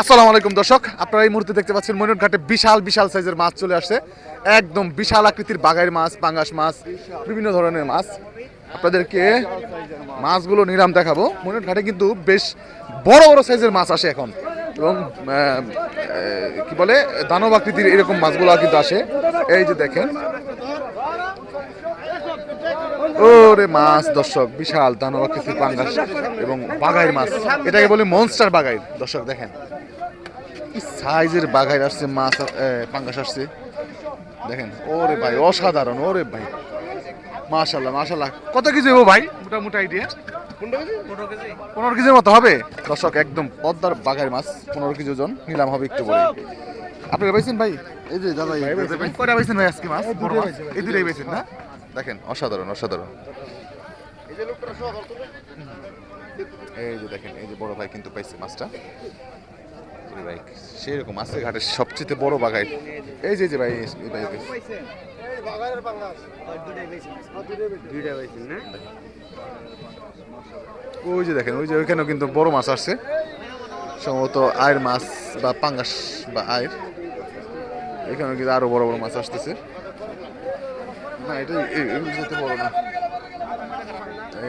আসসালামু আলাইকুম দর্শক, আপনারা এই মুহূর্তে দেখতে পাচ্ছেন ময়ূর ঘাটে বিশাল বিশাল সাইজের মাছ চলে আসছে। একদম বিশাল আকৃতির বাগাইয়ের মাছ, পাঙ্গাস মাছ, বিভিন্ন ধরনের মাছ। আপনাদেরকে মাছগুলো নিলাম দেখাবো। ময়ূর ঘাটে কিন্তু বেশ বড় বড় সাইজের মাছ আসে এখন। এবং কি বলে, দানব আকৃতির এরকম মাছগুলো কিন্তু আসে। এই যে দেখেন। ওরে মাছ দর্শক, বিশাল দানব আকৃতির পাঙ্গাস এবং বাগাইয়ের মাছ। এটাকে বলে মনস্টার বাগাই দর্শক দেখেন। সাইজের বাগাই আসছে মাছ পাঙ্গাস আসছে। দেখেন ওরে ভাই অসাধারণ ওরে ভাই। মাশাল্লাহ মাশাল্লাহ কত কেজি হব ভাই? মোটামুটি আইডিয়া পনেরো কেজির মতো হবে? দর্শক একদম পদ্মার বাগাই মাছ পনেরো কেজি ওজন। নিলাম হবে একটু বলে আপনারা পাইছেন ভাই? এই যে দাদা কয়টা পাইছেন ভাই আজকে মাছ? মাছ। এই দুটাই পাইছেন না? দেখেন অসাধারণ অসাধারণ। এই যে দেখেন এই যে বড় ভাই কিন্তু পাইছে মাছটা। ভাই। সেরকম মাছের ঘাটের সবচেয়ে বড় বাগাই এই যে যে ভাই এই ভাই। ওই যে দেখেন ওই যে ওইখানেও কিন্তু বড় মাছ আসছে। সম্ভবত আয়ের মাছ বা পাঙ্গাস বা আয়ের। এখানেও কিন্তু আরও বড় বড় মাছ আসতেছে। না এটা এগুলো যেতে বড় না।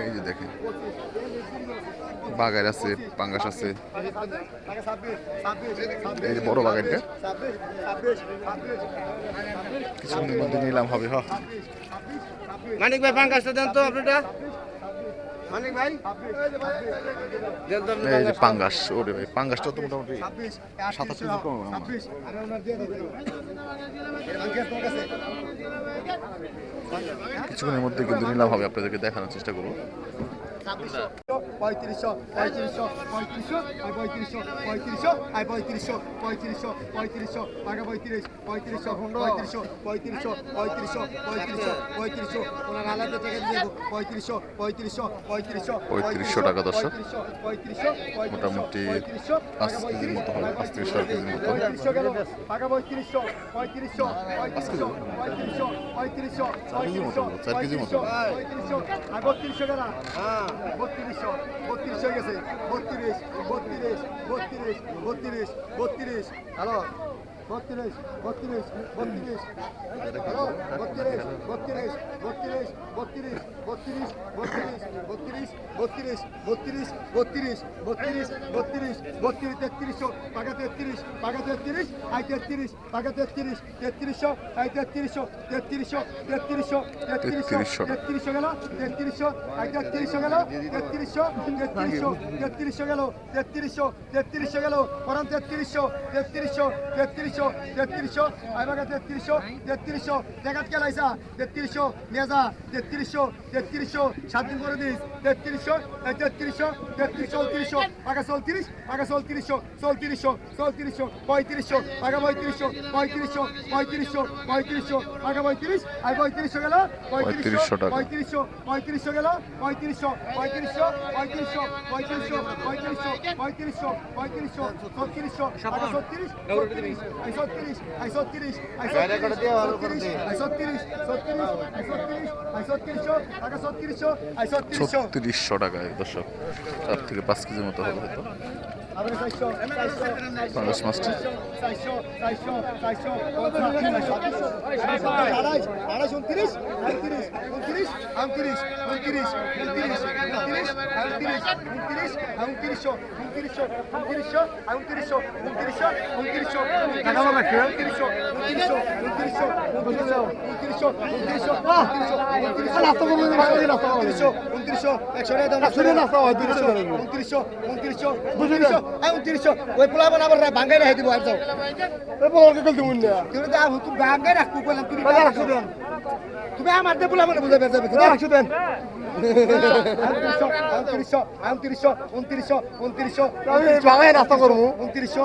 এই যে দেখেন। বাগার আছে পাঙ্গাস আছে। এই যে বড় বাগানটা কিছুক্ষণের মধ্যে নিলাম হবে হ। মানিক ভাই পাঙ্গাসটা দেন তো আপনারটা। মানিক ভাই এই যে পাঙ্গাস ওরে ভাই পাঙ্গাসটা তো মোটামুটি সাতাশ কেজি কম। কিছুক্ষণের মধ্যে কিন্তু নিলাম হবে আপনাদেরকে দেখানোর চেষ্টা করব। পঁয়ত্রিশশো পঁয়ত্রিশশো পঁয়ত্রিশশো আর পঁয়ত্রিশশো পঁয়ত্রিশশো আর পঁয়ত্রিশশো পঁয়ত্রিশশো পঁয়ত্রিশশো টাকা পঁয়ত্রিশ পঁয়ত্রিশশো পঁয়ত্রিশশো পঁয়ত্রিশশো পঁয়ত্রিশশো পঁয়ত্রিশশো পঁয়ত্রিশশো ওনার আলাদা টাকা দিয়ে দেবো পঁয়ত্রিশশো পঁয়ত্রিশশো পঁয়ত্রিশশো 3500 টাকা। পঁয়ত্রিশশো মোটামুটি পঁয়ত্রিশশো পাঁচ কেজির মতো হবে পাঁচ থেকে ছয় কেজির মতো পঁয়ত্রিশশো পঁয়ত্রিশশো পঁয়ত্রিশশো পঁয়ত্রিশশো পঁয়ত্রিশশো পঁয়ত্রিশশো চার কেজির মতো। পঁয়ত্রিশশো আর বত্রিশশো বত্রিশশো বত্রিশ হয়ে গেছে। বত্রিশ বত্রিশ বত্রিশ বত্রিশ বত্রিশ। হ্যালো? বত্রিশ বত্রিশ বত্রিশ। হ্যালো? বত্রিশ বত্রিশ বত্রিশ বত্রিশ বত্রিশ বত্রিশ বত্রিশ বত্রিশ বত্রিশ বত্রিশ বত্রিশ বত্রিশ তেত্রিশশো পাকা তেত্রিশ পাকা তেত্রিশ আই তেত্রিশ পাকা তেত্রিশ তেত্রিশশো আই তেত্রিশশো তেত্রিশশো তেত্রিশশো তেত্রিশশো 3300 টাকা। তেত্রিশশো গেল তেত্রিশশো আর তেত্রিশশো গেল তেত্রিশশো তেত্রিশশো তেত্রিশশো গেল তেত্রিশশো তেত্রিশশো গেল পরান তেত্রিশশো তেত্রিশশো তেত্রিশশো তেত্রিশশো আইবাগা তেত্রিশশো তেত্রিশশো দেখাত কেলাইসা তেত্রিশশো মেজা তেত্রিশশো তেত্রিশশো সাত দিন করে দিস। তেত্রিশশো তেত্রিশশো তেত্রিশ চৌত্রিশশো পাকা চৌত্রিশ পাকা চৌত্রিশশো চৌত্রিশশো চৌত্রিশশো পঁয়ত্রিশশো পাকা পঁয়ত্রিশশো পঁয়ত্রিশশো পঁয়ত্রিশশো পঁয়ত্রিশশো পাকা পঁয়ত্রিশ আর পঁয়ত্রিশশো গেল পঁয়ত্রিশশো পঁয়ত্রিশশো পঁয়ত্রিশশো গেল পঁয়ত্রিশশো পঁয়ত্রিশশো পঁয়ত্রিশশো পঁয়ত্রিশশো পঁয়ত্রিশশো পঁয়ত্রিশশো পঁয়ত্রিশশো ছত্রিশশো ছত্রিশ ছত্রিশ আই ছত্রিশ আই ছত্রিশ আই ছত্রিশ ছত্রিশশো টাকায় দর্শক। চার থেকে পাঁচ কেজির মতো হবে হয়তো। পাঙ্গাস মাছটি। টাকা তুমি আমার দেবো বুঝাবে যাবে রাখছো দেন। আটত্রিশশো আটত্রিশশো উনত্রিশশো উনত্রিশশো বাংলায় নাস্তা করব উনত্রিশশো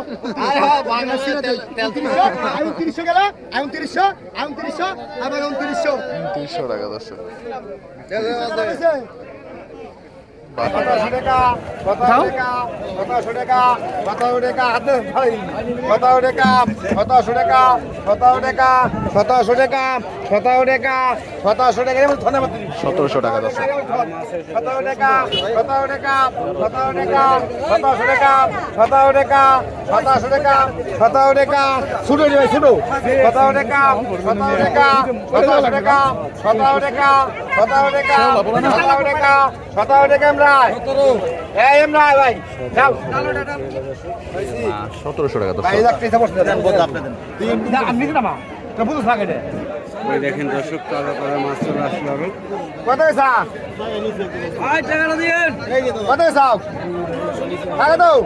উনত্রিশশো গেল আটত্রিশশো আটত্রিশশো আবার উনত্রিশশো উনত্রিশশো টাকা দশ সতেরোশো টাকা সতেরো টাকা সতেরোশো টাকা ধন্যবাদ সতেরোশো টাকা দর্শক সতেরো টাকা সতেরো টাকা সতেরো টাকা সতেরোশো টাকা সতেরো টাকা সতেরোশো টাকা সতেরো টাকা শুরু যাবে শুরু সতেরো টাকা সতেরো টাকা সতেরোশো টাকা সতেরো টাকা সতেরো টাকা সতেরো টাকা সতেরো টাকা এমরাই সতেরোশো টাকা দেখেন দর্শক তারা তারা মাছ চলে আসলো আমি কত টাকা দাও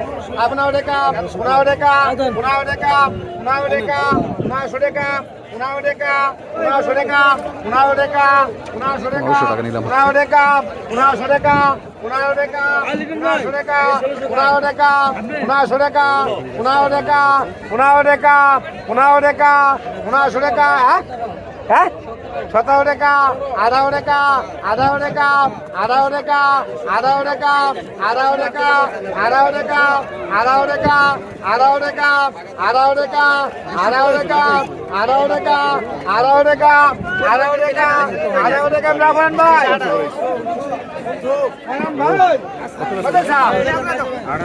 আপনার টাকা পনেরো টাকা পনেরো টাকা পনেরো টাকা পনেরোশো টাকা পনেরো টাকা পনেরোশো টাকা পনেরো টাকা পনেরোশো টাকা পনেরোশো টাকা। পনেরো টাকা পনেরোশো টাকা পনেরো টাকা পনেরোশো টাকা পনেরো টাকা পনেরোশো টাকা পনেরো টাকা পনেরো টাকা পনেরো টাকা পনেরোশো টাকা হ্যাঁ হ্যাঁ সতেরো টাকা আঠারো টাকা আঠারো টাকা আঠারো টাকা আঠারো টাকা আঠারো টাকা আঠারো টাকা আঠারো টাকা আঠারো টাকা আঠারো টাকা আঠারো টাকা আঠারো টাকা আঠারো টাকা আঠারো টাকা আঠারো টাকা রাখেন ভাই?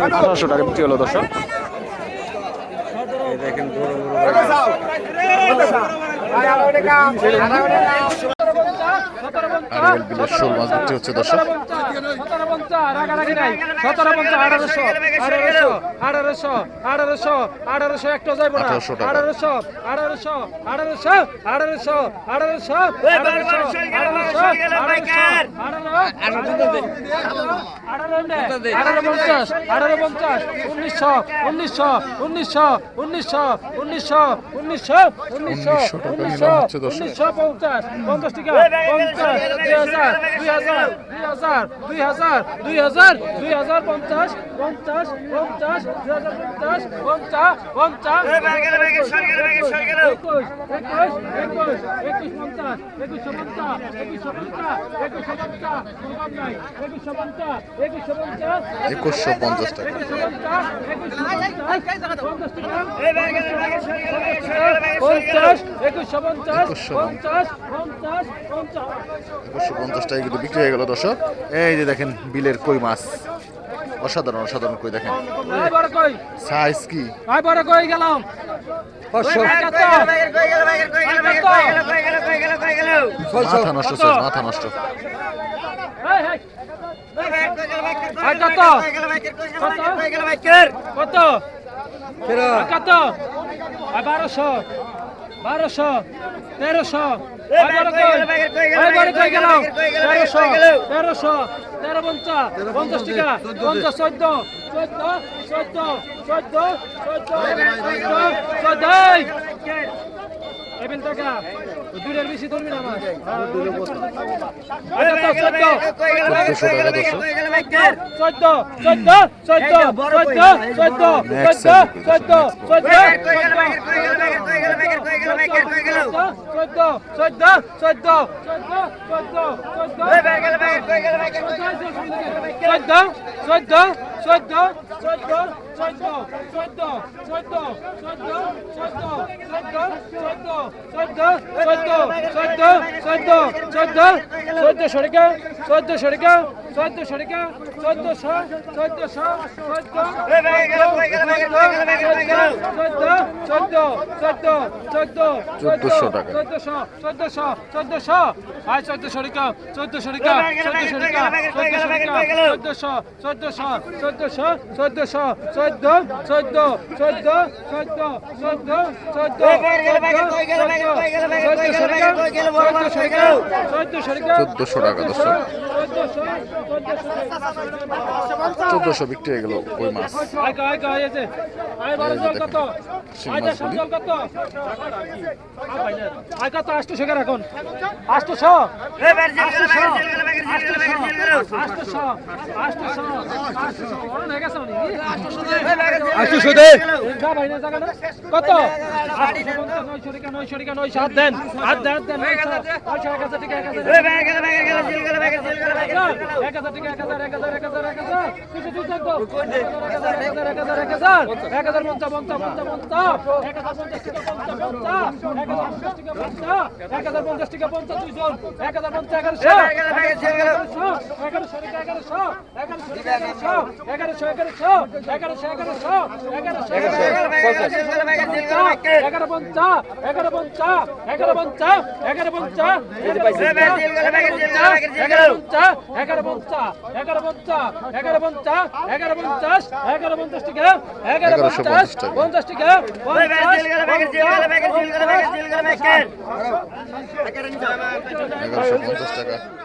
আঠারোশো টাকা বিক্রি হলো দর্শক দেখেন টাকা আরিয়াল বিলের শোল মাছ বিক্রি হচ্ছে দর্শক সতেরো পঞ্চাশ রাগারাগি নাই সতেরো পঞ্চাশ আঠারোশো আঠারোশো আঠারোশো আঠারোশো আঠারোশো একটা যাইব না 1800 টাকা। আঠারোশো আঠারোশো আঠারোশো আঠারোশো আঠারোশো আঠারো পঞ্চাশ আঠারো পঞ্চাশ উনিশশো উনিশশো উনিশশো উনিশশো উনিশশো উনিশশো উনিশশো 1900 টাকা নিলাম হচ্ছে দর্শক। উনিশশো পঞ্চাশ পঞ্চাশ টাকা পঞ্চাশ দুই পঞ্চাশ একুশশো পঞ্চাশ টাকা একুশশো পঞ্চাশ পঞ্চাশ পঞ্চাশ পঞ্চাশ পঞ্চাশ একুশশো পঞ্চাশ টাকা কিন্তু বিক্রি হয়ে গেল দর্শক এই যে দেখেন বিলের কই মাছ অসাধারণ অসাধারণ কই দেখেন আয় বড় কই সাইজ কি কই গেলাম মাথা নষ্ট সাইজ মাথা নষ্ট কত কত বারোশো বারোশো তেরোশো তেরোশো তেরোশো তেরো পঞ্চাশ পঞ্চাশ টাকা পঞ্চাশ চোদ্দ চোদ্দ চোদ্দ চোদ্দ চোদ্দ চোদ্দ চোদ্দ টাকা দুইটার বেশি ধরবি না আমার আচ্ছা চোদ্দ দর্শক চোদ্দ চোদ্দ চোদ্দ চোদ্দ চোদ্দ চোদ্দ চোদ্দ চোদ্দ চোদ্দ চোদ্দ চোদ্দ চোদ্দ চোদ্দ চোদ্দ চোদ্দ চোদ্দ চোদ্দ চোদ্দ চোদ্দ চোদ্দ চোদ্দ চোদ্দ চোদ্দ চোদ্দ চোদ্দ চোদ্দ চোদ্দ চোদ্দ চোদ্দ সরিকা চোদ্দ সরিকা চোদ্দ চোদ্দশো চোদ্দশো চোদ্দ চোদ্দ চোদ্দ চোদ্দ চোদ্দশো টাকা। চোদ্দশো চোদ্দশো চোদ্দশো আয় চোদ্দ সরিকা চোদ্দ সরিকা চোদ্দ সরিকা চোদ্দ সরিকা চোদ্দশো চোদ্দশো চোদ্দশো চোদ্দশো চোদ্দ চোদ্দ চোদ্দ চোদ্দ চোদ্দ চোদ্দ চোদ্দশো টাকা দর্শক চোদ্দশো বিক্রি হয়ে গেল কই মাছ আটশো এখন আটশো দে কত নয়শো টাকা নয়শো হাত দেন হাত দেন দেন এক হাজার টাকা এক হাজার পঞ্চাশ পঞ্চাশ পঞ্চাশ টাকা পঞ্চাশ দুইজন এক হাজার পঞ্চাশ এগারোশো এগারোশো এগারোশো এগারোশো এগারোশো এগারোশো এগারোশো এগারোশো এগারোশো এগারোশো এগারো পঞ্চা এগারো পঞ্চা এগারো পঞ্চা এগারো পঞ্চা এগারো পঞ্চা এগারো পঞ্চা এগারো পঞ্চা এগারো পঞ্চা এগারো পঞ্চাশ এগারো পঞ্চাশ টাকা এগারো পঞ্চাশ পঞ্চাশ। পঞ্চাশ টাকা এগারোশো পঞ্চাশ টাকা